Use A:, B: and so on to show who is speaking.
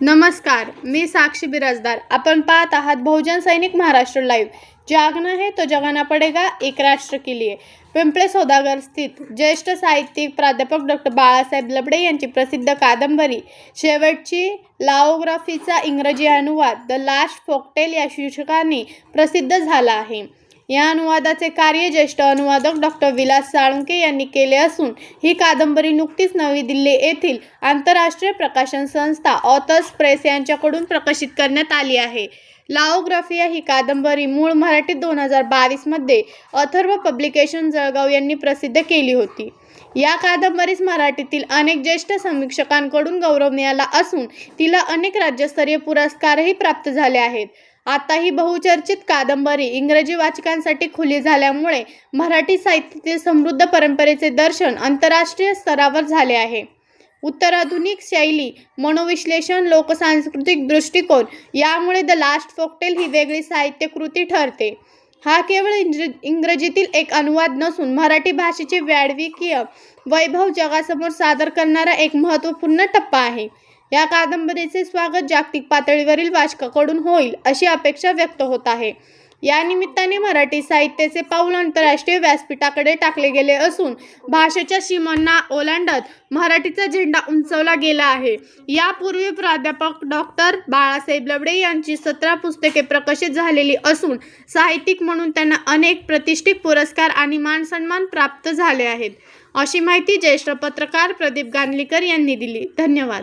A: नमस्कार मी साक्षी बिराजदार. आपण पाहत आहात बहुजन सैनिक महाराष्ट्र लाईव्ह. जागना है तो जगाना पडेगा एक राष्ट्र के लिए पिंपळे सौदागर स्थित ज्येष्ठ साहित्यिक प्राध्यापक डॉक्टर बाळासाहेब लबडे यांची प्रसिद्ध कादंबरी शेवटची लाओग्राफीचा इंग्रजी अनुवाद द लास्ट फोकटेल या शीर्षकाने प्रसिद्ध झाला आहे. या अनुवादाचे कार्य ज्येष्ठ अनुवादक डॉक्टर विलास साळुंके यांनी केले असून ही कादंबरी नुकतीच नवी दिल्ली येथील आंतरराष्ट्रीय प्रकाशन संस्था ऑथर्स प्रेस यांच्याकडून प्रकाशित करण्यात आली आहे. लाओग्राफिया ही कादंबरी मूळ मराठीत दोन हजार बावीसमध्ये अथर्व पब्लिकेशन जळगाव यांनी प्रसिद्ध केली होती. या कादंबरीस मराठीतील अनेक ज्येष्ठ समीक्षकांकडून गौरव मिळाला असून तिला अनेक राज्यस्तरीय पुरस्कारही प्राप्त झाले आहेत. आता ही बहुचर्चित कादंबरी इंग्रजी वाचकांसाठी खुली झाल्यामुळे मराठी साहित्यातील समृद्ध परंपरेचे दर्शन आंतरराष्ट्रीय स्तरावर झाले आहे. उत्तराधुनिक शैली मनोविश्लेषण लोकसांस्कृतिक दृष्टिकोन यामुळे द लास्ट फोकटेल ही वेगळी साहित्यकृती ठरते. हा केवळ इंग्र इंग्रजीतील एक अनुवाद नसून मराठी भाषेचे व्याडविकीय वैभव जगासमोर सादर करणारा एक महत्त्वपूर्ण टप्पा आहे. या कादंबरीचे स्वागत जागतिक पातळीवरील वाचकाकडून होईल अशी अपेक्षा व्यक्त होत आहे. या निमित्ताने मराठी साहित्याचे पाऊल आंतरराष्ट्रीय व्यासपीठाकडे टाकले गेले असून भाषेच्या सीमांना ओलांडत मराठीचा झेंडा उंचवला गेला आहे. यापूर्वी प्राध्यापक डॉक्टर बाळासाहेब लबडे यांची सतरा पुस्तके प्रकाशित झालेली असून साहित्यिक म्हणून त्यांना अनेक प्रतिष्ठित पुरस्कार आणि मानसन्मान प्राप्त झाले आहेत. अशी माहिती ज्येष्ठ पत्रकार प्रदीप गांधलीकर यांनी दिली. धन्यवाद.